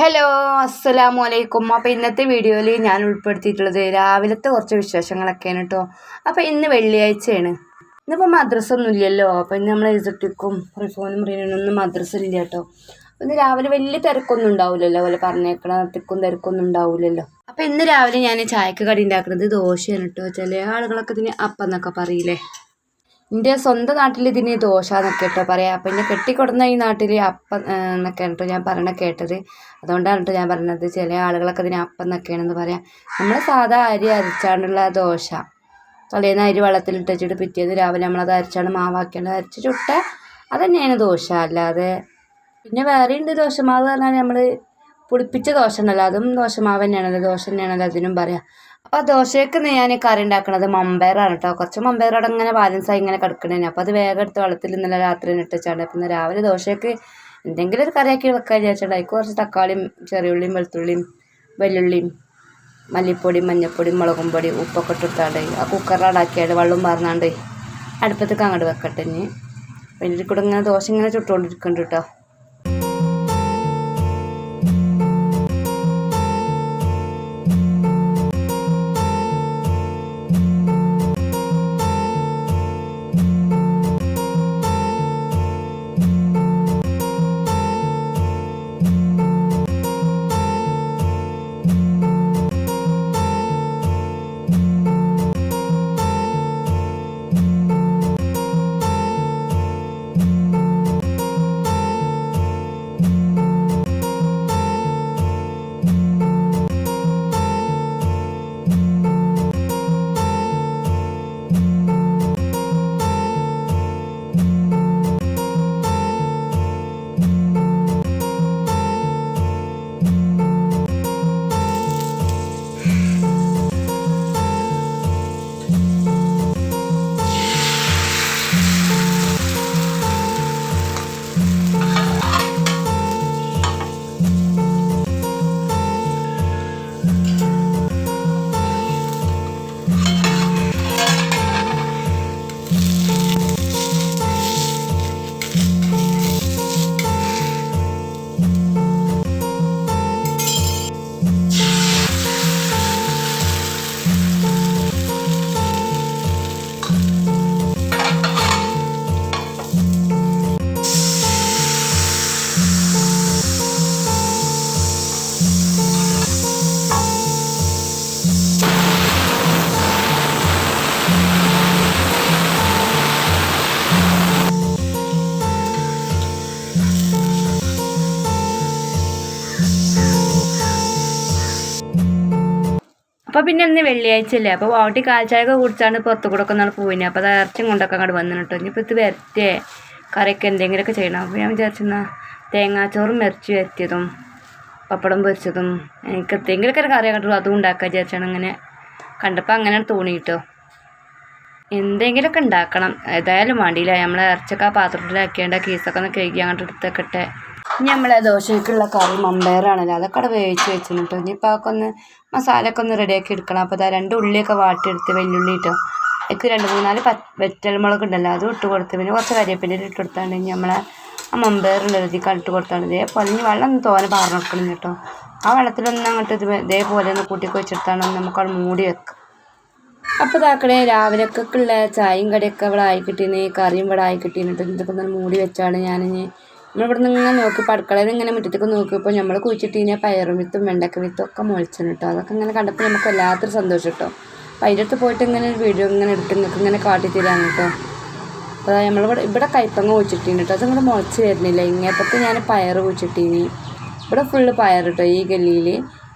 Hello അസ്സലാമു അലൈക്കും അപ്പോൾ ഇന്നത്തെ വീഡിയോയിൽ ഞാൻ ഉൾപ്പെടുത്തിയിട്ടുള്ളത് രാവിലത്തെ കുറച്ച് വിശേഷങ്ങളൊക്കെയാണ് കേട്ടോ അപ്പോൾ ഇന്ന് വെള്ളിയാഴ്ചയാണ്. ഇന്നിപ്പോൾ മദ്രസ ഒന്നും ഇല്ലല്ലോ അപ്പോൾ ഇന്ന് നമ്മൾ എഴുതിട്ടിക്കും റിഫോനും റീനൊന്നും മദ്രസ ഇല്ല കേട്ടോ ഇന്ന് രാവിലെ വലിയ തിരക്കൊന്നും ഉണ്ടാവില്ലല്ലോ പോലെ പറഞ്ഞേക്കണ തിക്കും തിരക്കൊന്നും ഉണ്ടാവില്ലല്ലോ അപ്പോൾ ഇന്ന് രാവിലെ ഞാൻ ചായക്ക് കടി ഉണ്ടാക്കുന്നത് ദോശയാണ് കേട്ടോ ചില ആളുകളൊക്കെ ഇതിന് അപ്പം എന്നൊക്കെ പറയില്ലേ. എന്റെ സ്വന്തം നാട്ടിൽ ഇതിന് ദോശ എന്നൊക്കെ കേട്ടോ പറയാം. അപ്പം എന്നെ കെട്ടിക്കൊടുന്ന ഈ നാട്ടിൽ അപ്പം എന്നൊക്കെ കേട്ടോ ഞാൻ പറയണ കേട്ടത്. അതുകൊണ്ടാണ് കേട്ടോ ഞാൻ പറഞ്ഞത് ചില ആളുകളൊക്കെ ഇതിന് അപ്പം എന്നൊക്കെയാണെന്ന് പറയാം. നമ്മൾ സാധാ അരി അരച്ചാണ്ടുള്ള ദോശ. തലേന്ന് അരി വെള്ളത്തിലിട്ട് വെച്ചിട്ട് പിറ്റേന്ന് രാവിലെ നമ്മളത് അരച്ചാണ് മാവാക്കിയാണ് അരച്ച് ചുട്ട അതന്നെയാണ് തന്നെയാണ് ദോശ. അല്ലാതെ പിന്നെ വേറെ ഉണ്ട് ദോശമാവ് പറഞ്ഞാൽ നമ്മൾ പുളിപ്പിച്ച ദോശ ഉണ്ടല്ലോ അതും ദോശമാവ് തന്നെയാണല്ലോ ദോശ തന്നെയാണല്ലോ അതിനും പറയാം. അപ്പോൾ ദോശയ്ക്ക് ഞാൻ കറി ഉണ്ടാക്കണത് മമ്പയറാണ് കേട്ടോ കുറച്ച് മമ്പയറോടെ ഇങ്ങനെ ബാലൻസ് ആയി ഇങ്ങനെ കിടക്കണേന്. അപ്പോൾ അത് വേഗം എടുത്ത് വെള്ളത്തിൽ ഇന്നലെ രാത്രി ഇട്ടുവെച്ചാണ് അപ്പം രാവിലെ ദോശയ്ക്ക് എന്തെങ്കിലും ഒരു കറിയാക്കി വെക്കാൻ വിചാരിച്ചാൽ അതിൽ കുറച്ച് തക്കാളിയും ചെറിയുള്ളിയും വെളുത്തുള്ളിയും വെല്ലുള്ളിയും മല്ലിപ്പൊടി മഞ്ഞൾപ്പൊടി മുളകും പൊടി ഉപ്പൊക്കെ ഇട്ടിട്ടാണ്ട് ആ കുക്കറിലടാക്കിയാണ്ട് വെള്ളം പറഞ്ഞാണ്ട് അടുപ്പത്തേക്ക് അങ്ങോട്ട് വെക്കട്ടെ ഇനി. വലിയ കൂടെ ഇങ്ങനെ ദോശ ഇങ്ങനെ ചുട്ടുകൊണ്ടിരിക്കുന്നുണ്ട് കേട്ടോ അപ്പോൾ പിന്നെ ഇന്ന് വെള്ളിയാഴ്ച അല്ലേ അപ്പോൾ ഓട്ടി കാൽച്ചായൊക്കെ കുടിച്ചാണ് പുറത്തു കൂടെ ഒക്കെ ഒന്നാണ് പോയിന്. അപ്പോൾ അത് ഇറച്ചും കൊണ്ടൊക്കെ അങ്ങോട്ട് വന്നു കേട്ടോ ഇനിയിപ്പോൾ ഇത് വരട്ടേ. കറിയൊക്കെ എന്തെങ്കിലുമൊക്കെ ചെയ്യണം. അപ്പോൾ ഞാൻ വിചാരിച്ചെന്നാ തേങ്ങാച്ചോറും ഇറച്ചി വരട്ടിയതും പപ്പടം പൊരിച്ചതും എനിക്ക് എന്തെങ്കിലുമൊക്കെ ഒരു കറി കണ്ടു അതും ഉണ്ടാക്കാൻ വിചാരിച്ചാണ് അങ്ങനെ കണ്ടപ്പോൾ അങ്ങനെ തോന്നി കേട്ടോ എന്തെങ്കിലുമൊക്കെ ഉണ്ടാക്കണം. ഏതായാലും വേണ്ടിയില്ല. നമ്മളെ ഇറച്ചൊക്കെ ആ പാത്രത്തിലാക്കേണ്ട കീസൊക്കെ ഒന്ന് കഴുകി അങ്ങോട്ട് എടുത്തേക്കട്ടെ. ഇനി നമ്മളെ ദോശയ്ക്കുള്ള കറി മമ്പയറാണല്ലോ അതൊക്കെ അവിടെ വേവിച്ച് വെച്ചിട്ടോ ഇനിയിപ്പോൾ അതൊക്കെ ഒന്ന് മസാലയൊക്കെ ഒന്ന് റെഡിയാക്കി എടുക്കണം. അപ്പോൾ അതാ രണ്ട് ഉള്ളിയൊക്കെ വാട്ടിയെടുത്ത് വെല്ലുള്ളി ഇട്ടോ. എനിക്ക് രണ്ട് മൂന്നാൽ പ വെറ്റൽമുളക് ഉണ്ടല്ലോ അതും ഇട്ട് കൊടുത്ത് പിന്നെ കുറച്ച് കരിവേപ്പിന്റെ ഇട്ട് കൊടുത്താണ് നമ്മളെ ആ ഇതിൽ ഇട്ട് കൊടുത്താണ് ഇതേപോലെ ഇനി വെള്ളം ഒന്ന് തോനെ പാർന്ന് വെക്കണം കേട്ടോ. ആ വെള്ളത്തിലൊന്നും അങ്ങോട്ട് ഇത് ഇതേപോലെ ഒന്ന് കൂട്ടി വെച്ചെടുത്താണ് നമുക്ക് അവിടെ മൂടി വെക്കാം. അപ്പോൾ ഇതാക്കണേ രാവിലേക്കൊക്കെയുള്ള ചായയും കടിയൊക്കെ ഇവിടെ ആയി കിട്ടീന് കറിയും ഇവിടെ ആയി കിട്ടീനിട്ട് ഇതൊക്കെ ഒന്ന് മൂടി വെച്ചാണ് ഞാനിനി നമ്മളിവിടെ നിന്ന് ഇങ്ങനെ നോക്കി അടുക്കളയിൽ ഇങ്ങനെ മുറ്റത്തേക്ക് നോക്കിയപ്പോൾ നമ്മൾ കുഴിച്ചിട്ട് പയറും വിത്തും വെണ്ടക്ക വിത്തും ഒക്കെ മുളച്ചു കേട്ടോ. അതൊക്കെ ഇങ്ങനെ കണ്ടപ്പോൾ നമുക്ക് വല്ലാത്തൊരു സന്തോഷം കേട്ടോ. അപ്പോൾ അതിന്റെ അടുത്ത് പോയിട്ട് ഇങ്ങനെ ഒരു വീഡിയോ ഇങ്ങനെ എടുത്ത് നിങ്ങൾക്ക് ഇങ്ങനെ കാട്ടിത്തരാണ് കേട്ടോ. അപ്പോൾ നമ്മളിവിടെ ഇവിടെ കയ്പങ്ങ കുഴിച്ചിട്ടീന് കേട്ടോ. അതിങ്ങനെ മുളച്ച് വരുന്നില്ല. ഇങ്ങേപ്പുറത്ത് ഞാൻ പയർ കുഴിച്ചിട്ടീനി. ഇവിടെ ഫുള്ള് പയർ കേട്ടോ ഈ ഗല്ലിയിൽ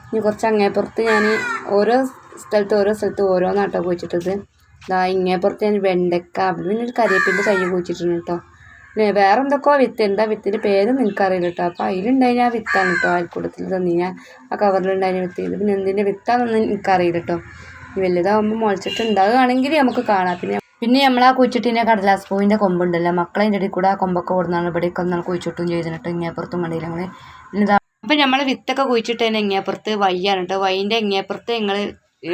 ഇനി കുറച്ച് അങ്ങേപ്പുറത്ത് ഞാൻ ഓരോ സ്ഥലത്ത് ഓരോ സ്ഥലത്ത് ഓരോന്നാട്ടോ കുഴിച്ചിട്ടത്. ഇതാ ഇങ്ങേപ്പുറത്ത് ഞാൻ വെണ്ടക്ക പിന്നെ ഒരു കരിയേപ്പിന്റെ തൈ കുഴിച്ചിട്ടുണ്ട് കേട്ടോ. വേറെ എന്തൊക്കെയോ വിത്ത് എന്താ വിത്തിന്റെ പേരൊന്നും എനിക്കറിയില്ല കേട്ടോ അപ്പോൾ അതിലുണ്ടായിന് ആ വിത്താണ് കേട്ടോ അയൽക്കൂടത്തിൽ ഞാൻ ആ കവറിലുണ്ടായിന് വിത്ത് ഇത് പിന്നെ എന്തിന്റെ വിത്താണെന്ന് എനിക്കറിയില്ല കേട്ടോ ഈ വലുതാകുമ്പോൾ മുളച്ചിട്ട് ഉണ്ടാവുകയാണെങ്കിൽ നമുക്ക് കാണാം. പിന്നെ പിന്നെ നമ്മൾ ആ കുച്ചിട്ടിന്റെ കടലാസ് പൂവിന്റെ കൊമ്പുണ്ടല്ലോ. മക്കളെ ഇടയിൽ കൂടെ ആ കൊമ്പൊക്കെ ഓടുന്നാണ് ഇവിടേക്ക് ഒന്നാൾ കുഴിച്ചിട്ടും ചെയ്തിട്ട് ഇങ്ങേപ്പുറത്തും കണ്ടില്ല ഞങ്ങൾ. അപ്പം നമ്മൾ വിത്തൊക്കെ കുഴിച്ചിട്ട് തന്നെ ഇങ്ങേപ്പുറത്ത് വയ്യാണ് കേട്ടോ വൈന്റെ ഇങ്ങേപ്പുറത്ത് ഞങ്ങൾ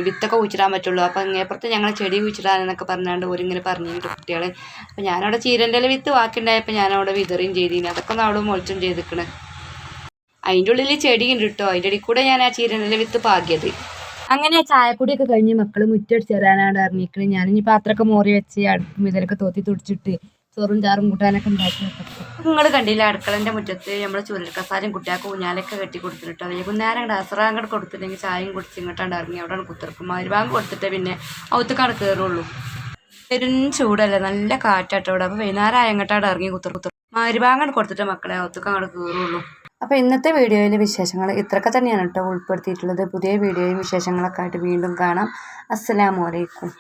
വിത്തൊക്കെ കുഴിച്ചിടാൻ പറ്റുള്ളൂ. അപ്പം ഇങ്ങേപ്പുറത്ത് ഞങ്ങൾ ചെടി കുഴിച്ചിടാനെന്നൊക്കെ പറഞ്ഞാണ്ട് ഓരിങ്ങനെ പറഞ്ഞിട്ട് കുട്ടികൾ അപ്പം ഞാനവിടെ ചീരന്റെ വിത്ത് ബാക്കിയുണ്ടായപ്പോൾ ഞാനവിടെ വിതറുകയും ചെയ്തിന്. അതൊക്കെ ഒന്ന് അവിടെ മുളച്ചും ചെയ്തിക്കണ്. അതിന്റെ ഉള്ളിൽ ചെടി ഉണ്ട് കേട്ടോ അതിന്റെ ഇടയിൽ കൂടെ ഞാൻ ആ ചീരന്റെ വിത്ത് പാകിയത്. അങ്ങനെ ചായപ്പൊടിയൊക്കെ കഴിഞ്ഞ് മക്കൾ മുറ്റടിച്ച് തരാനാണ് ഇറങ്ങിക്കണ് ഇനി പാത്രമൊക്കെ മോറി വെച്ച് അടുപ്പും ഇതിലൊക്കെ തോത്തി തുടിച്ചിട്ട് ചോറും ചാറും കൂട്ടാനൊക്കെ ഉണ്ടാക്കി നിങ്ങൾ കണ്ടില്ല അടുക്കളന്റെ മുറ്റത്ത് നമ്മൾ ചുരുക്കസാരും കുട്ടിയാൾക്ക് ഊഞ്ഞാലൊക്കെ കെട്ടി കൊടുത്തിട്ടോ വൈകുന്നേരം അങ്ങോട്ട് അസറ അങ്ങോട്ട് കൊടുത്തില്ലെങ്കിൽ ചായയും കുടിച്ച് ഇങ്ങോട്ടാണ് ഇറങ്ങി അവിടെയാണ് കുത്തിറക്കും മരുഭാഗം കൊടുത്തിട്ട് പിന്നെ ഔത്തക്കാണ് കയറുള്ളൂ പെരും ചൂടല്ലേ നല്ല കാറ്റാട്ടോ ഇവിടെ. അപ്പോൾ വൈകുന്നേരം ആയങ്ങോട്ടാണ്ട് ഇറങ്ങി കുത്തിർ കുത്തിർ മരുഭാഗം കൊടുത്തിട്ട് മക്കളെ ഔത്തക്ക് അങ്ങോട്ട് കയറുള്ളൂ അപ്പോൾ ഇന്നത്തെ വീഡിയോയിലെ വിശേഷങ്ങൾ ഇത്രയൊക്കെ തന്നെയാണ് കേട്ടോ ഉൾപ്പെടുത്തിയിട്ടുള്ളത്. പുതിയ വീഡിയോയും വിശേഷങ്ങളൊക്കെ ആയിട്ട് വീണ്ടും കാണാം. അസ്സലാമു അലൈക്കും.